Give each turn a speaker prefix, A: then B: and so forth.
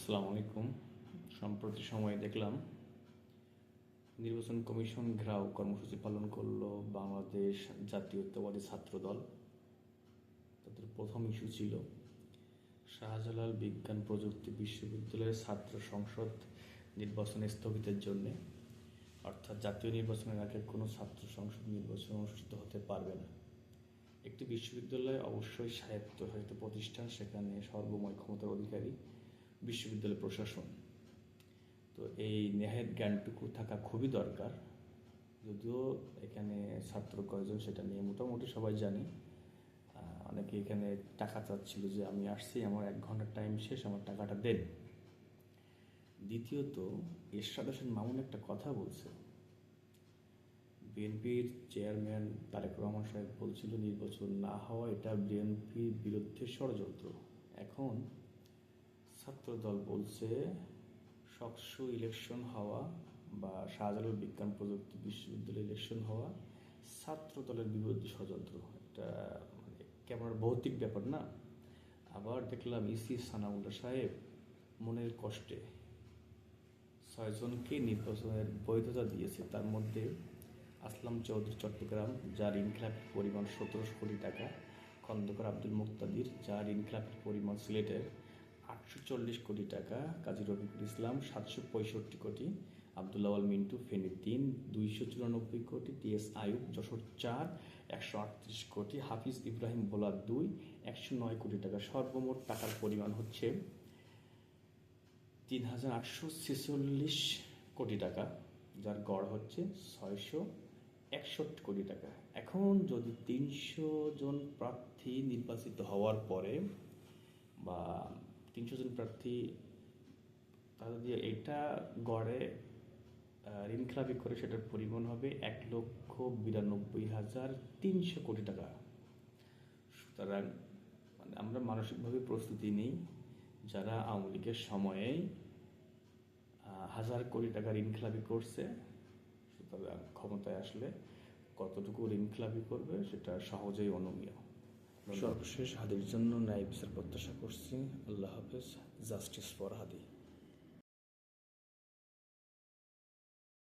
A: আসসালামু আলাইকুম। সম্প্রতি সময়ে দেখলাম নির্বাচন কমিশন ঘেরাও কর্মসূচি পালন করল বাংলাদেশ জাতীয়তাবাদী ছাত্র দল তাদের প্রথম ইস্যু ছিল শাহজালাল বিজ্ঞান প্রযুক্তি বিশ্ববিদ্যালয়ের ছাত্র সংসদ নির্বাচন স্থগিতের জন্য। অর্থাৎ জাতীয় নির্বাচনের আগে কোনো ছাত্র সংসদ নির্বাচন অনুষ্ঠিত হতে পারবে না। একটি বিশ্ববিদ্যালয় অবশ্যই স্বায়ত্তশাসিত প্রতিষ্ঠান, সেখানে সর্বময় ক্ষমতার অধিকারী বিশ্ববিদ্যালয় প্রশাসন। তো এই নেহের জ্ঞানটুকু থাকা খুবই দরকার। যদিও এখানে ছাত্র কয়জন সেটা নিয়ে মোটামুটি সবাই জানি। অনেকে এখানে টাকা চাচ্ছিল যে আমি আসছি, আমার এক ঘণ্টার টাইম শেষ, আমার টাকাটা দেন। দ্বিতীয়ত, এরশাদ হোসেন মামুন একটা কথা বলছে। বিএনপির চেয়ারম্যান তারেক রহমান সাহেব বলছিল, নির্বাচন না হওয়া এটা বিএনপির বিরুদ্ধে ষড়যন্ত্র। এখন ছাত্রদল বলছে স্বচ্ছ ইলেকশন হওয়া বা শাহজালাল বিজ্ঞান প্রযুক্তি বিশ্ববিদ্যালয় ইলেকশন হওয়া ছাত্র দলের বিরুদ্ধে ষড়যন্ত্র। এটা মানে কেমন ভৌতিক ব্যাপার না। আবার দেখলাম ইসি সানাউল্লাহ সাহেব মনের কষ্টে ছয়জনকে নির্বাচনের বৈধতা দিয়েছে। তার মধ্যে আসলাম চৌধুরী চট্টগ্রাম, যার ইনক্লাবের পরিমাণ সতেরোশো কোটি টাকা। খন্দকার আব্দুল মুক্তাদির, যার ইনক্লাবের পরিমাণ সিলেটের আটশো চল্লিশ কোটি টাকা কাজী রফিকুল ইসলাম, সাতশো পঁয়ষট্টি কোটি, আবদুল্লাহ আল মিন্টু ফেনী তিন দুইশো চুরানব্বই কোটি টিএস আয়ুব, যশোর চার, একশো আটত্রিশ কোটি, হাফিজ ইব্রাহিম ভোলা দুই, একশো নয় কোটি টাকা সর্বমোট টাকার পরিমাণ হচ্ছে তিন হাজার আটশো ছেচল্লিশ কোটি টাকা, যার গড় হচ্ছে ছয়শো একষট্টি কোটি টাকা। এখন যদি তিনশো জন প্রার্থী নির্বাচিত হওয়ার পরে বা তিনশো জন প্রার্থী তাদের দিয়ে এটা গড়ে ঋণ খেলাপি করে সেটার পরিমাণ হবে এক লক্ষ বিরানব্বই হাজার তিনশো কোটি টাকা। সুতরাং মানে আমরা মানসিকভাবে প্রস্তুতি নিই। যারা আওয়ামী লীগের সময়ে হাজার কোটি টাকা ঋণ খেলাপি করছে, সুতরাং ক্ষমতায় আসলে কতটুকু ঋণ খেলাপি করবে সেটা সহজেই অনুমীয় সর্বশেষ হাদির জন্য ন্যায় বিচার প্রত্যাশা করছি। আল্লাহ হাফেজ জাস্টিস ফর হাদি।